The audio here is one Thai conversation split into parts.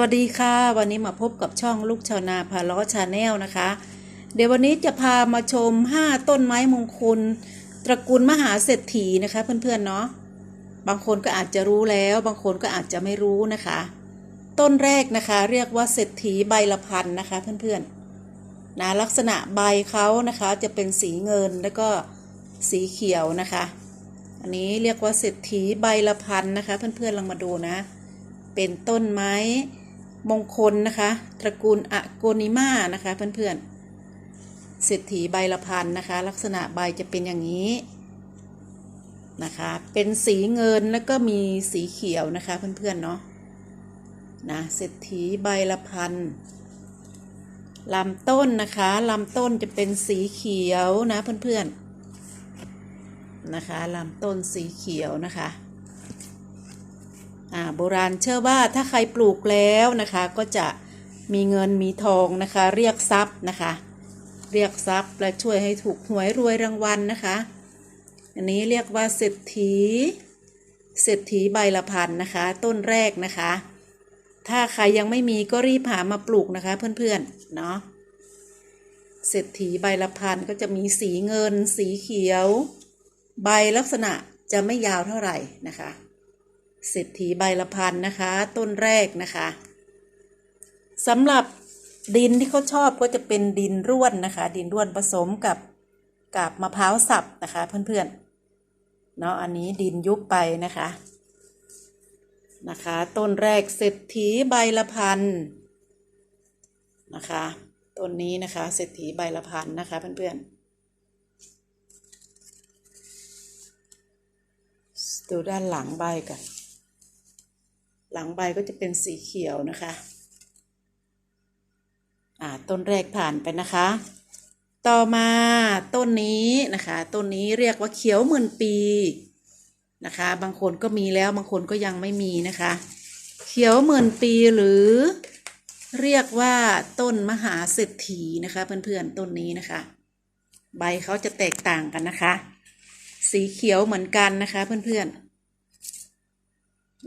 วัสดีค่ะ วันนี้มาพบกับช่องลูกชาวนาพาล้อชาแนลนะคะ เดี๋ยววันนี้จะพามาชม 5 ต้นไม้มงคล ตระกูลมหาเศรษฐีนะคะเพื่อนๆเนาะบางคนก็อาจจะรู้แล้ว บางคนก็อาจจะไม่รู้นะคะ ต้นแรกนะคะเรียกว่าเศรษฐีใบละพันนะคะเพื่อนๆนะลักษณะใบเขานะคะจะเป็นสีเงินแล้วก็สีเขียวนะคะ อันนี้เรียกว่าเศรษฐีใบละพันนะคะ เพื่อนๆลองมาดูนะเป็นต้นไม้ มงคลนะคะ ตระกูลอะโกนิมานะคะ เพื่อนๆเศรษฐีใบละพันนะคะ ลักษณะใบจะเป็นอย่างนี้นะคะ เป็นสีเงินแล้วก็มีสีเขียวนะคะ เพื่อนๆเนาะนะเศรษฐีใบละพันลำต้นนะคะลำต้นจะเป็นสีเขียวนะเพื่อนๆนะคะลำต้นสีเขียวนะคะ โบราณเชื่อว่าถ้าใครปลูกแล้วนะคะก็จะมีเงินมีทองนะคะ เรียกทรัพย์นะคะ เรียกทรัพย์และช่วยให้ถูกหวยรวยรางวัลนะคะ อันนี้เรียกว่าเศรษฐีเศรษฐีใบละพันนะคะ ต้นแรกนะคะ ถ้าใครยังไม่มีก็รีบหามาปลูกนะคะ เพื่อนๆเนาะเศรษฐีใบละพันก็จะมีสีเงิน สีเขียว ใบลักษณะจะไม่ยาวเท่าไหร่นะคะ เศรษฐีใบละพันนะคะ ต้นแรกนะคะสำหรับดินที่เขาชอบก็จะเป็นดินร่วนนะคะ ดินร่วนผสมกับกับมะพร้าวสับนะคะ เพื่อนๆเนาะอันนี้ดินยุบไปนะคะนะคะ ต้นแรกเศรษฐีใบละพันนะคะต้นนี้นะคะเศรษฐีใบละพันนะคะ เพื่อนๆดูด้านหลังใบกัน หลังใบก็จะเป็นสีเขียวนะคะอ่าต้นแรกผ่านไปนะคะ ต่อมาต้นนี้นะคะต้นนี้เรียกว่าเขียวหมื่นปีนะคะ บางคนก็มีแล้วบางคนก็ยังไม่มีนะคะ เขียวหมื่นปีหรือเรียกว่าต้นมหาเศรษฐีนะคะ เพื่อนๆต้นนี้นะคะ ใบเขาจะแตกต่างกันนะคะ สีเขียวเหมือนกันนะคะ เพื่อนๆ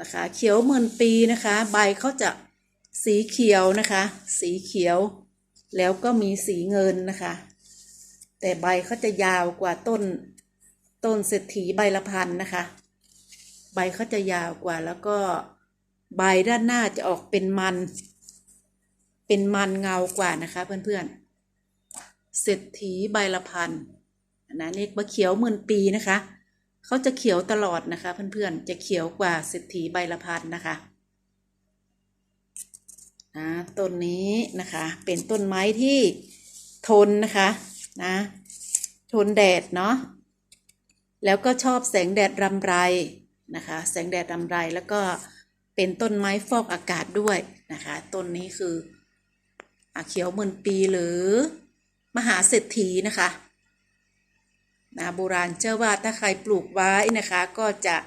นะคะ เขียวหมื่นปีนะคะ ใบเขาจะสีเขียวนะคะ สีเขียว แล้วก็มีสีเงินนะคะ แต่ใบเขาจะยาวกว่าต้นต้นเศรษฐีใบละพันนะคะ ใบเขาจะยาวกว่าแล้วก็ใบด้านหน้าจะออกเป็นมัน เป็นมันเงากว่านะคะ เพื่อนๆเศรษฐีใบละพันอันนั้นเรียกว่าเขียวหมื่นปีนะคะ เขาจะเขียวตลอดนะคะ เพื่อนๆ จะเขียวกว่าเศรษฐีใบละพันนะคะนะต้นนี้นะคะเป็นต้นไม้ที่ทนนะคะนะทนแดดเนาะแล้วก็ชอบแสงแดดรำไรนะคะ แสงแดดรำไรแล้วก็เป็นต้นไม้ฟอกอากาศด้วยนะคะต้นนี้คืออเขียวหมื่นปีหรือมหาเศรษฐีนะคะ นะโบราณเชื่อว่าถ้าใครปลูกไว้นะคะ ก็จะ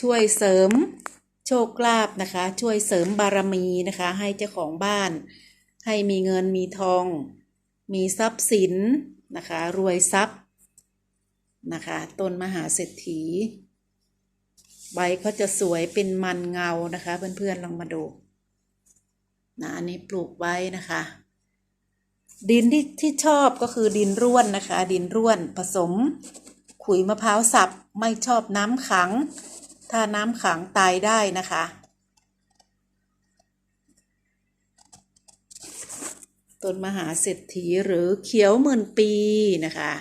ช่วยเสริมโชคลาภนะคะ ช่วยเสริมบารมีนะคะ ให้เจ้าของบ้าน ให้มีเงินมีทอง มีทรัพย์สินนะคะ รวยทรัพย์นะคะต้นมหาเศรษฐี ใบเขาจะสวยเป็นมันเงานะคะ เพื่อนๆลองมาดูนะอันนี้ปลูกไว้นะคะ ดินที่ที่ชอบก็คือดินร่วนนะคะ ดินร่วนผสม ขุยมะพร้าวสับไม่ชอบน้ำขัง ถ้าน้ำขังตายได้นะคะ ต้นมหาเศรษฐีหรือเขียวหมื่นปีนะคะ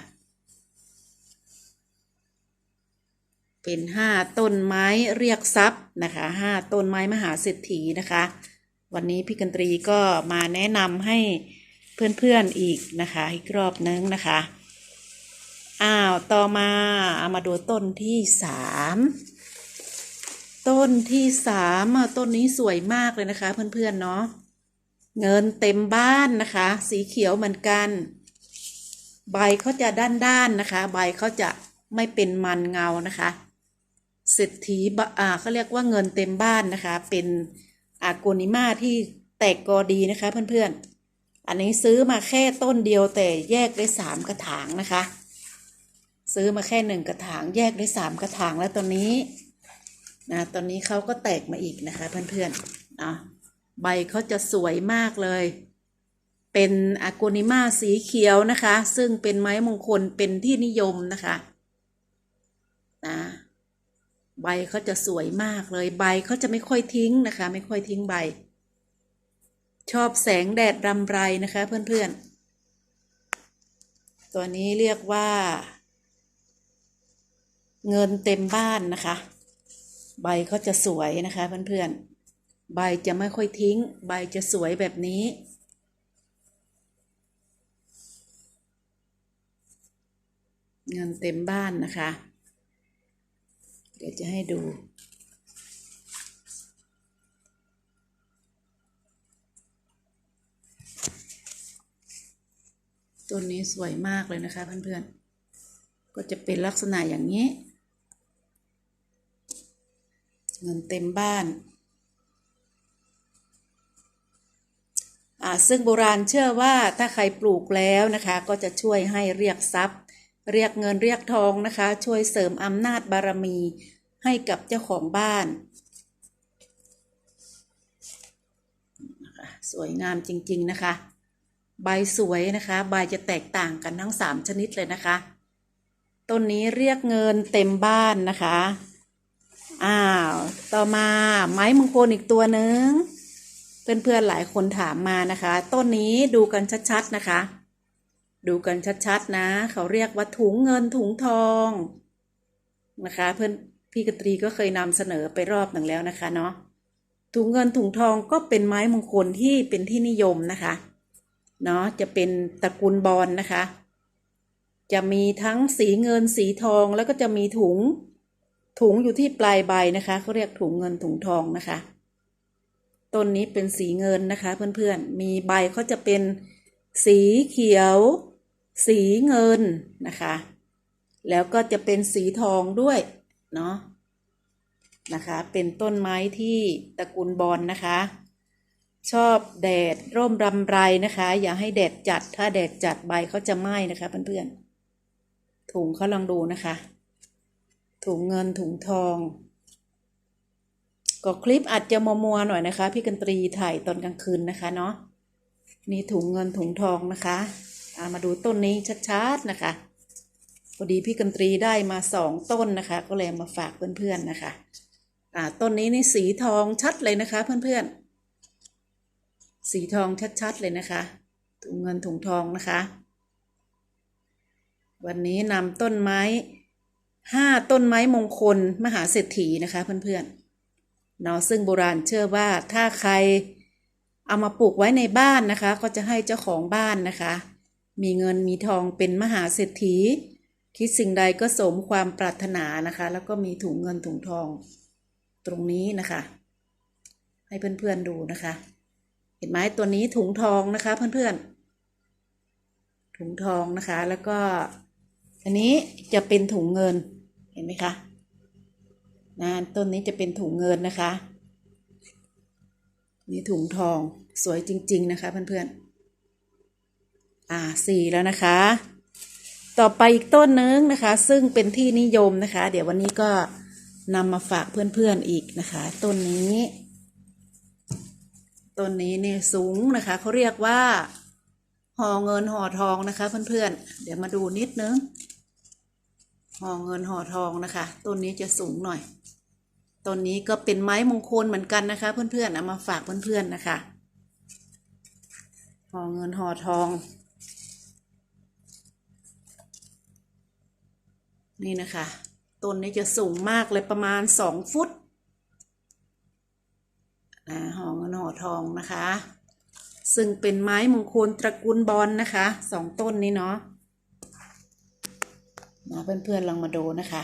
เป็นห้าต้นไม้เรียกทรัพย์นะคะห้าต้นไม้มหาเศรษฐีนะคะ วันนี้พี่กันตรีก็มาแนะนำให้ เพื่อนๆอีกนะคะ อีกรอบนึงนะคะ อ้าว ต่อมาเอามาดูต้นที่สามต้นที่สามต้นนี้สวยมากเลยนะคะ เพื่อนๆเนาะเงินเต็มบ้านนะคะ สีเขียวเหมือนกัน ใบเขาจะด้านๆนะคะ ใบเขาจะไม่เป็นมันเงานะคะเศรษฐีบอ่าเขาเรียกว่าเงินเต็มบ้านนะคะ เป็นอากนิมาที่แตกกอดีนะคะ เพื่อนๆ อันนี้ซื้อมาแค่ต้นเดียวแต่แยกได้สามกระถางนะคะ ซื้อมาแค่หนึ่งกระถาง แยกได้สามกระถางแล้วตอนนี้นะตอนนี้เขาก็แตกมาอีกนะคะเพื่อนๆนะใบเขาจะสวยมากเลย เป็นอาโกนิมาสีเขียวนะคะ ซึ่งเป็นไม้มงคลเป็นที่นิยมนะคะนะใบเขาจะสวยมากเลยใบเขาจะไม่ค่อยทิ้งนะคะ ไม่ค่อยทิ้งใบ ชอบแสงแดดรำไรนะคะเพื่อนๆ ตัวนี้เรียกว่า เงินเต็มบ้านนะคะ ใบเขาจะสวยนะคะเพื่อนๆ ใบจะไม่ค่อยทิ้ง ใบจะสวยแบบนี้เงินเต็มบ้านนะคะ เดี๋ยวจะให้ดู ต้นนี้สวยมากเลยนะคะเพื่อนๆ ก็จะเป็นลักษณะอย่างนี้ เงินเต็มบ้านอ่าซึ่งโบราณเชื่อว่าถ้าใครปลูกแล้วนะคะ ก็จะช่วยให้เรียกทรัพย์ เรียกเงินเรียกทองนะคะ ช่วยเสริมอำนาจบารมีให้กับเจ้าของบ้าน สวยงามจริง ๆ นะคะ ใบสวยนะคะ ใบจะแตกต่างกันทั้งสามชนิดเลยนะคะ ต้นนี้เรียกเงินเต็มบ้านนะคะ อ้าว ต่อมาไม้มงคลอีกตัวหนึ่ง เพื่อนๆหลายคนถามมานะคะ ต้นนี้ดูกันชัดๆนะคะ ดูกันชัดๆนะ เขาเรียกว่าถุงเงินถุงทองนะคะ เพื่อนพี่กตรีก็เคยนำเสนอไปรอบหนึ่งแล้วนะคะเนาะ ถุงเงินถุงทองก็เป็นไม้มงคลที่เป็นที่นิยมนะคะ เนาะจะเป็นตระกูลบอลนะคะ จะมีทั้งสีเงินสีทองแล้วก็จะมีถุงถุงอยู่ที่ปลายใบนะคะเขาเรียกถุงเงินถุงทองนะคะต้นนี้เป็นสีเงินนะคะ เพื่อนๆ มีใบเขาจะเป็นสีเขียว สีเงินนะคะ แล้วก็จะเป็นสีทองด้วยเนาะนะคะ เป็นต้นไม้ที่ตระกูลบอลนะคะ ชอบแดดร่มรำไรนะคะ อย่าให้แดดจัด ถ้าแดดจัดใบเขาจะไหม้นะคะเพื่อนๆถุงเขาลองดูนะคะ ถุงเงินถุงทอง ก็คลิปอาจจะมัวๆหน่อยนะคะ พี่กันตรีถ่ายตอนกลางคืนนะคะเนาะนี่ถุงเงินถุงทองนะคะอามาดูต้นนี้ชัดๆนะคะพอดีพี่กันตรีได้มาสองต้นนะคะ ก็เลยมาฝากเพื่อนๆนะคะ อ่าต้นนี้นี่สีทองชัดเลยนะคะเพื่อนๆ สีทองชัดๆเลยนะคะถุงเงินถุงทองนะคะ วันนี้นำต้นไม้ห้าต้นไม้มงคลมหาเศรษฐีนะคะเพื่อนๆเนาะซึ่งโบราณเชื่อว่าถ้าใครเอามาปลูกไว้ในบ้านนะคะ ก็จะให้เจ้าของบ้านนะคะ มีเงินมีทองเป็นมหาเศรษฐี คิดสิ่งใดก็สมความปรารถนานะคะ แล้วก็มีถุงเงินถุงทองตรงนี้นะคะ ให้เพื่อนๆดูนะคะ เห็นไหมตัวนี้ถุงทองนะคะ เพื่อนๆ ถุงทองนะคะ แล้วก็อันนี้จะเป็นถุงเงินเห็นไหมคะนะต้นนี้จะเป็นถุงเงินนะคะนี่ถุงทองสวยจริง ๆ นะคะเพื่อนๆอ่าสี่แล้วนะคะ ต่อไปอีกต้นนึงนะคะ ซึ่งเป็นที่นิยมนะคะ เดี๋ยววันนี้ก็นำมาฝากเพื่อนๆอีกนะคะ ต้นนี้ ต้นนี้เนี่ยสูงนะคะเขาเรียกว่าห่อเงินห่อทองนะคะ เพื่อนๆ เดี๋ยวมาดูนิดนึงห่อเงินห่อทองนะคะต้นนี้จะสูงหน่อยต้นนี้ก็เป็นไม้มงคลเหมือนกันนะคะ เพื่อนๆเอามาฝากเพื่อนๆนะคะห่อเงินห่อทอง นี่นะคะต้นนี้จะสูงมากเลยประมาณสองฟุต อ่าห่อเงินหอทองนะคะ ซึ่งเป็นไม้มงคลตระกูลบอลนะคะสองต้นนี้เนาะมาเพื่อนๆลองมาดูนะคะ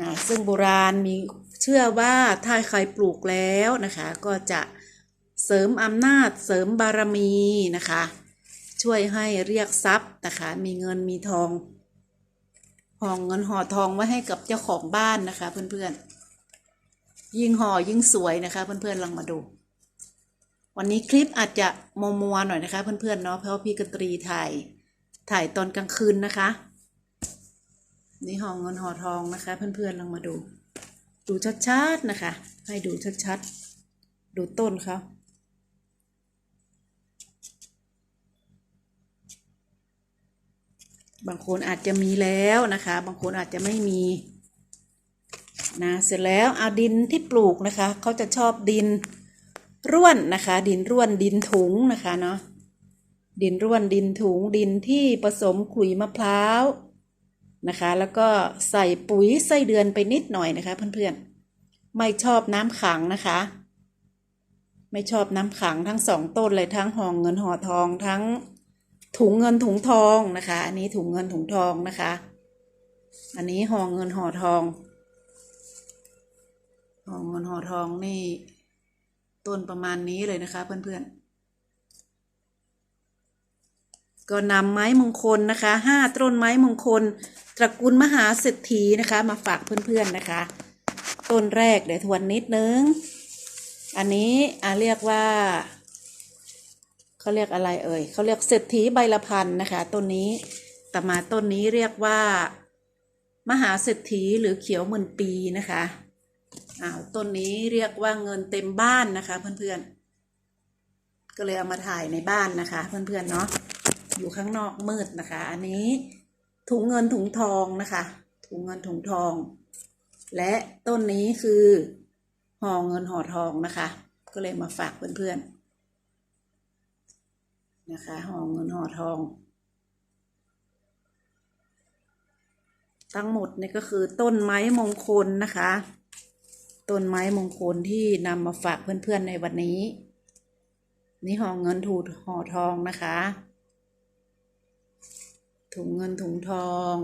อ่าซึ่งโบราณมีเชื่อว่าถ้าใครปลูกแล้วนะคะ ก็จะเสริมอำนาจเสริมบารมีนะคะ ช่วยให้เรียกทรัพย์นะคะ มีเงินมีทองห่องเงินห่อทองไว้ให้กับเจ้าของบ้านนะคะเพื่อนๆ ยิ่งห่อยิ่งสวยนะคะเพื่อนๆลองมาดู วันนี้คลิปอาจจะมัวมัวหน่อยนะคะ เพื่อนๆเนาะเพราะพี่กตรีถ่ายถ่ายตอนกลางคืนนะคะ นี่ห่อเงินห่อทองนะคะ เพื่อนๆลองมาดู ดูชัดๆนะคะ ให้ดูชัดๆ ดูต้นเขาบางคนอาจจะมีแล้วนะคะ บางคนอาจจะไม่มี นะเสร็จแล้วเอาดินที่ปลูกนะคะเขาจะชอบดินร่วนนะคะ ดินร่วนดินถุงนะคะเนาะดินร่วนดินถุงดินที่ผสมขุยมะพร้าวนะคะ แล้วก็ใส่ปุ๋ยไส้เดือนไปนิดหน่อยนะคะเพื่อนๆไม่ชอบน้ำขังนะคะ ไม่ชอบน้ำขังทั้งสองต้นเลยทั้งห่อเงินห่อทองทั้งถุงเงินถุงทองนะคะ อันนี้ถุงเงินถุงทองนะคะ อันนี้ห่อเงินห่อทอง ห่อเงินห่อทองนี่ต้นประมาณนี้เลยนะคะ เพื่อนๆ ก็นำไม้มงคลนะคะห้าต้นไม้มงคล ตระกูลมหาเศรษฐีนะคะ มาฝากเพื่อนๆนะคะ ต้นแรกเดี๋ยวทวนนิดนึง อันนี้อ่าเรียกว่าเขาเรียกอะไรเอ่ยเขาเรียกเศรษฐีใบละพันนะคะต้นนี้แต่มาต้นนี้เรียกว่า มหาเศรษฐีหรือเขียวหมื่นปีนะคะ อ้าวต้นนี้เรียกว่าเงินเต็มบ้านนะคะ เพื่อนๆ ก็เลยเอามาถ่ายในบ้านนะคะ เพื่อนๆเนาะอยู่ข้างนอกมืดนะคะ อันนี้ถุงเงินถุงทองนะคะ ถุงเงินถุงทอง และต้นนี้คือห่อเงินห่อทองนะคะ ก็เลยมาฝากเพื่อนๆนะคะห่อเงินห่อทอง ทั้งหมดนี่ก็คือต้นไม้มงคลนะคะ ต้นไม้มงคลที่นำมาฝากเพื่อนๆในวันนี้ นี่ห่อเงินถูห่อทองนะคะ ถุงเงินถุงทอง